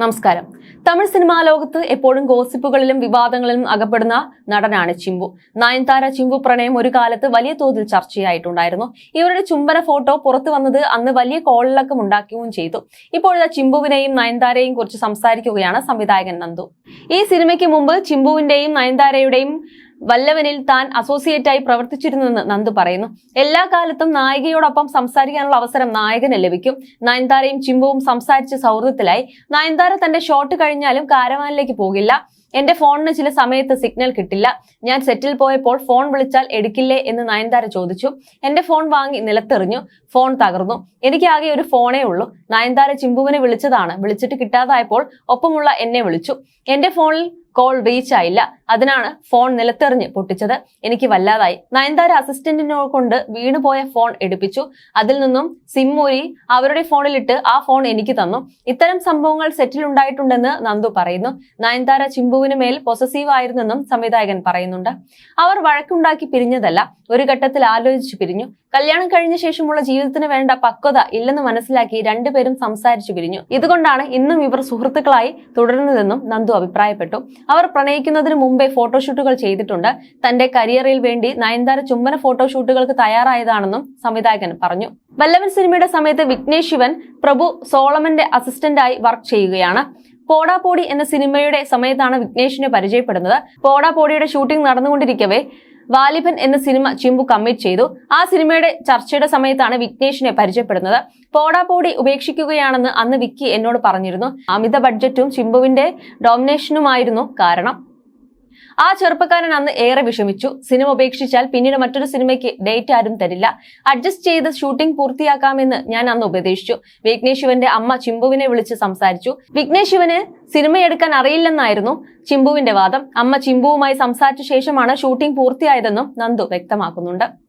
നമസ്കാരം. തമിഴ് സിനിമാ ലോകത്ത് എപ്പോഴും ഗോസിപ്പുകളിലും വിവാദങ്ങളിലും അകപ്പെടുന്ന നടനാണ് ചിമ്പു. നയൻതാര ചിമ്പു പ്രണയം ഒരു കാലത്ത് വലിയ തോതിൽ ചർച്ചയായിട്ടുണ്ടായിരുന്നു. ഇവരുടെ ചുംബന ഫോട്ടോ പുറത്തു വന്നത് അന്ന് വലിയ കോളിളക്കം ഉണ്ടാക്കുകയും ചെയ്തു. ഇപ്പോഴത്തെ ചിമ്പുവിനെയും നയൻതാരയെയും കുറിച്ച് സംസാരിക്കുകയാണ് സംവിധായകൻ നന്ദു. ഈ സിനിമയ്ക്ക് മുമ്പ് ചിമ്പുവിന്റെയും നയൻതാരയുടെയും വല്ലവനിൽ താൻ അസോസിയേറ്റ് ആയി പ്രവർത്തിച്ചിരുന്നെന്ന് നന്ദു പറയുന്നു. എല്ലാ കാലത്തും നായികയോടൊപ്പം സംസാരിക്കാനുള്ള അവസരം നായകന് ലഭിക്കും. നയൻതാരയും ചിമ്പുവും സംസാരിച്ച് സൗഹൃദത്തിലായി. നയൻതാര തന്റെ ഷോട്ട് കഴിഞ്ഞാലും കാരവാനിലേക്ക് പോകില്ല. എന്റെ ഫോണിന് ചില സമയത്ത് സിഗ്നൽ കിട്ടില്ല. ഞാൻ സെറ്റിൽ പോയപ്പോൾ ഫോൺ വിളിച്ചാൽ എടുക്കില്ലേ എന്ന് നയൻതാര ചോദിച്ചു. എന്റെ ഫോൺ വാങ്ങി നിലത്തെറിഞ്ഞു. ഫോൺ തകർന്നു. എനിക്കാകെ ഒരു ഫോണേ ഉള്ളൂ. നയൻതാര ചിമ്പുവിനെ വിളിച്ചതാണ്. വിളിച്ചിട്ട് കിട്ടാതായപ്പോൾ ഒപ്പമുള്ള എന്നെ വിളിച്ചു. എന്റെ ഫോണിൽ കോൾ റീച്ച് ആയില്ല. അതിനാണ് ഫോൺ നിലത്തെറിഞ്ഞ് പൊട്ടിച്ചത്. എനിക്ക് വല്ലാതായി. നയൻതാര അസിസ്റ്റന്റിനെ കൊണ്ട് വീണുപോയ ഫോൺ എടുപ്പിച്ചു. അതിൽ നിന്നും സിം ഊരി അവരുടെ ഫോണിലിട്ട് ആ ഫോൺ എനിക്ക് തന്നു. ഇത്തരം സംഭവങ്ങൾ സെറ്റിൽ ഉണ്ടായിട്ടുണ്ടെന്ന് നന്ദു പറയുന്നു. നയൻതാര ചിമ്പുവിന് മേൽ പൊസസീവ് ആയിരുന്നെന്നും സംവിധായകൻ പറയുന്നുണ്ട്. അവർ വഴക്കുണ്ടാക്കി പിരിഞ്ഞതല്ല. ഒരു ഘട്ടത്തിൽ ആലോചിച്ചു പിരിഞ്ഞു. കല്യാണം കഴിഞ്ഞ ശേഷമുള്ള ജീവിതത്തിന് വേണ്ട പക്വത ഇല്ലെന്ന് മനസ്സിലാക്കി രണ്ടുപേരും സംസാരിച്ചു പിരിഞ്ഞു. ഇതുകൊണ്ടാണ് ഇന്നും ഇവർ സുഹൃത്തുക്കളായി തുടരുന്നതെന്നും നന്ദു അഭിപ്രായപ്പെട്ടു. അവർ പ്രണയിക്കുന്നതിന് മുമ്പേ ഫോട്ടോഷൂട്ടുകൾ ചെയ്തിട്ടുണ്ട്. തന്റെ കരിയറിൽ വേണ്ടി നയൻതാര ചുംബന ഫോട്ടോഷൂട്ടുകൾക്ക് തയ്യാറായതാണെന്നും സംവിധായകൻ പറഞ്ഞു. വല്ലവൻ സിനിമയുടെ സമയത്ത് വിഘ്നേഷ് ശിവൻ പ്രഭു സോളമന്റെ അസിസ്റ്റന്റായി വർക്ക് ചെയ്യുകയാണ്. പോടാപോടി എന്ന സിനിമയുടെ സമയത്താണ് വിഘ്നേഷിനെ പരിചയപ്പെടുന്നത്. പോടാപോടിയുടെ ഷൂട്ടിംഗ് നടന്നുകൊണ്ടിരിക്കവേ വാലിബൻ എന്ന സിനിമ ചിമ്പു കമ്മിറ്റ് ചെയ്തു. ആ സിനിമയുടെ ചർച്ചയുടെ സമയത്താണ് വിഘ്നേഷിനെ പരിചയപ്പെടുന്നത്. പോടാപോടി ഉപേക്ഷിക്കുകയാണെന്ന് അന്ന് വിക്കി എന്നോട് പറഞ്ഞിരുന്നു. അമിത ബഡ്ജറ്റും ചിമ്പുവിന്റെ ഡോമിനേഷനുമായിരുന്നു കാരണം. ആ ചെറുപ്പക്കാരൻ അന്ന് ഏറെ വിഷമിച്ചു. സിനിമ ഉപേക്ഷിച്ചാൽ പിന്നീട് മറ്റൊരു സിനിമയ്ക്ക് ഡേറ്റ് ആരും തരില്ല. അഡ്ജസ്റ്റ് ചെയ്ത് ഷൂട്ടിംഗ് പൂർത്തിയാക്കാമെന്ന് ഞാൻ അന്ന് ഉപദേശിച്ചു. വിഘ്നേഷ് ശിവന്റെ അമ്മ ചിമ്പുവിനെ വിളിച്ച് സംസാരിച്ചു. വിഘ്നേഷ് ശിവന് സിനിമയെടുക്കാൻ അറിയില്ലെന്നായിരുന്നു ചിമ്പുവിന്റെ വാദം. അമ്മ ചിമ്പുവുമായി സംസാരിച്ച ശേഷമാണ് ഷൂട്ടിംഗ് പൂർത്തിയായതെന്നും നന്ദു വ്യക്തമാക്കുന്നുണ്ട്.